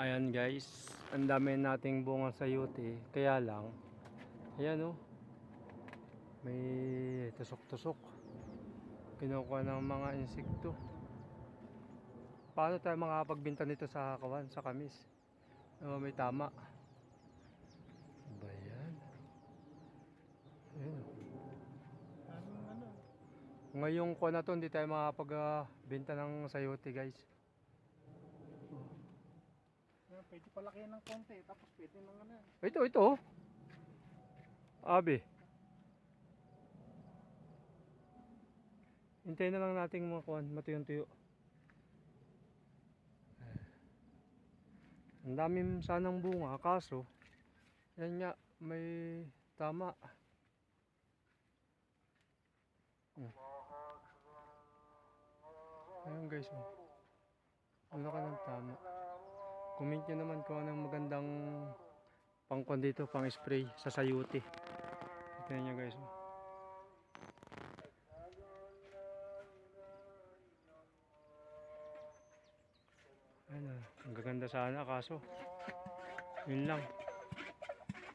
Ayan guys, ang dami nating bunga sa yuti. Kaya lang, ayan oh. May tusok-tusok. Kinukuha ng mga insekto. Paano tayo makakapagbinta nito sa kawan, sa kamis? Oh, may tama. Ba yan? Ayan. oh. Ano? Ngayong kuha na to, hindi tayo makakapagbenta ng sayote guys. Yan, pwede palakihan ng konti, tapos pwede nang ano. Ito, ito. oh. Abi. Hintayin na lang natin mga kuhan, matuyong-tuyo. Ang daming sanang bunga, kaso, yan nga, may tama. Hmm. Ayun guys, oh. Wala ka ng tama. Comment nyo naman kung anong magandang pangkon dito, pang spray sa sayuti. Tignan nyo guys. ah, ang gaganda sana kaso. Yun lang.